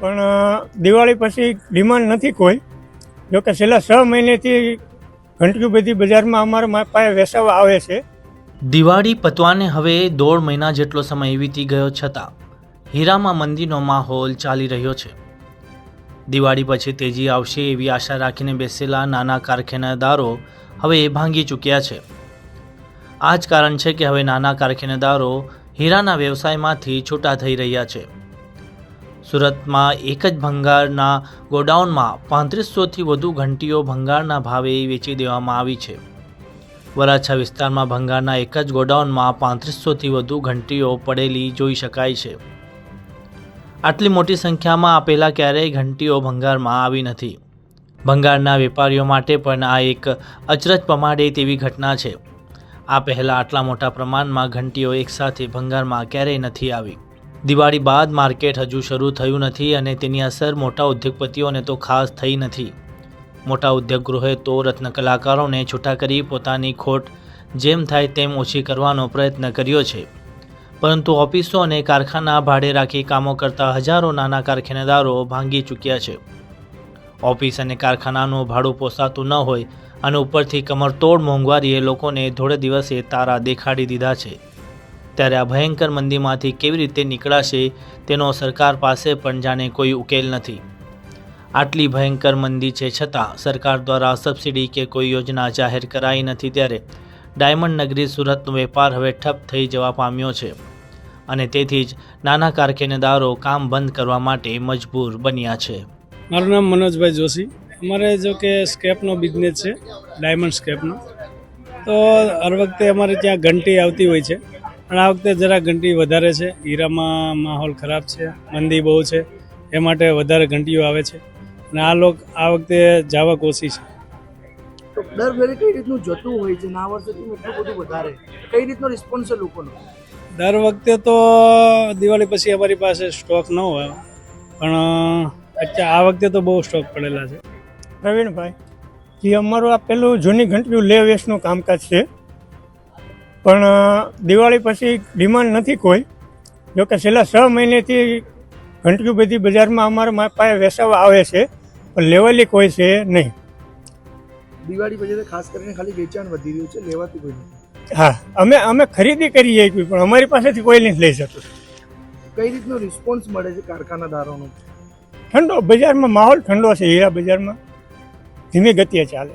પણ દિવાળી પછી ડિમાન્ડ નથી કોઈ. જોકે છેલ્લા છ મહિનેથી ઘંટીઓ બધી બજારમાં અમારા પાસે વેસાવા આવે છે. દિવાળી પતવાને હવે દોઢ મહિના જેટલો સમય વીતી ગયો છતાં હીરામાં મંદીનો માહોલ ચાલી રહ્યો છે. દિવાળી પછી તેજી આવશે એવી આશા રાખીને બેસેલા નાના કારખાનેદારો હવે ભાંગી ચૂક્યા છે. આ જ કારણ છે કે હવે નાના કારખાનેદારો હીરાના વ્યવસાયમાંથી છૂટા થઈ રહ્યા છે. સુરતમાં એક જ ભંગારના ગોડાઉનમાં પાંત્રીસોથી વધુ ઘંટીઓ ભંગારના ભાવે વેચી દેવામાં આવી છે. વરાછા વિસ્તારમાં ભંગારના એક જ ગોડાઉનમાં પાંત્રીસોથી વધુ ઘંટીઓ પડેલી જોઈ શકાય છે. આટલી મોટી સંખ્યામાં આપેલા ક્યારેય ઘંટીઓ ભંગારમાં આવી નથી. ભંગારના વેપારીઓ માટે પણ આ એક અચરજ પમાડે તેવી ઘટના છે. આ પહેલાં આટલા મોટા પ્રમાણમાં ઘંટીઓ એકસાથે ભંગારમાં ક્યારેય નથી આવી. દિવાળી બાદ માર્કેટ હજુ શરૂ થયું નથી અને તેની અસર મોટા ઉદ્યોગપતિઓને તો ખાસ થઈ નથી. મોટા ઉદ્યોગગૃહે તો રત્ન કલાકારોને છૂટા કરી પોતાની ખોટ જેમ થાય તેમ ઓછી કરવાનો પ્રયત્ન કર્યો છે. પરંતુ ઓફિસો અને કારખાના ભાડે રાખી કામો કરતા હજારો નાના કારખાનેદારો ભાંગી ચૂક્યા છે. ઓફિસ અને કારખાનાનું ભાડું પોસાતું ન હોય અને ઉપરથી કમરતોડ મોંઘવારીએ લોકોને ધોળે દિવસે તારા દેખાડી દીધા છે. ત્યારે આ ભયંકર મંદીમાંથી કેવી રીતે નીકળાશે તેનો સરકાર પાસે પણ જાણે કોઈ ઉકેલ નથી. આટલી ભયંકર મંદી છે છતાં સરકાર દ્વારા સબસિડી કે કોઈ યોજના જાહેર કરાઈ નથી ત્યારે ડાયમંડ નગરી સુરતનો વેપાર હવે ઠપ થઈ જવા પામ્યો છે અને તેથી જ નાના કારખાનેદારો કામ બંધ કરવા માટે મજબૂર બન્યા છે. મારું નામ મનોજભાઈ જોશી. અમારે જો કે સ્કેપનો બિઝનેસ છે, ડાયમંડ સ્કેપનો તો હર વખતે અમારે ત્યાં ઘંટી આવતી હોય છે. પણ આ વખતે જરા ઘંટી વધારે છે. હીરામાં માહોલ ખરાબ છે. મંદી બહુ છે. એ માટે વધારે ઘંટીઓ આવે છે. અને આ લોક આ વખતે જાવક ઓછી છે. તો દર વેરે કઈ રીતનું જતું હોય છે? ના વર્ષે એટલું બધું વધારે. કઈ રીતનો રિસ્પોન્સ છે લોકોનો? દર વખતે તો દિવાળી પછી અમારી પાસે સ્ટોક ન હોય. પણ અત્યારે આ વખતે તો બહુ સ્ટોક પડેલા છે. પ્રવીણભાઈ જે અમારું આ પેલું જૂની ઘંટીઓ લે વેચનું કામકાજ છે પણ દિવાળી પછી ડિમાન્ડ નથી કોઈ. જોકે છેલ્લા છ મહિનેથી ઘંટકી બધી બજારમાં અમારા પાસે વેસાવા આવે છે પણ લેવાલી કોઈ છે નહીં. દિવાળી પછી ખાસ કરીને ખાલી વેચાણ વધી રહ્યું છે લેવાતું કોઈ નથી. હા અમે અમે ખરીદી કરીએ પણ અમારી પાસેથી કોઈ નથી લઈ શકતું. કઈ રીતનો રિસ્પોન્સ મળે છે કારખાનાદારોનો ઠંડો બજારમાં માહોલ ઠંડો છે હીરા બજારમાં. ધીમી ગતિએ ચાલે.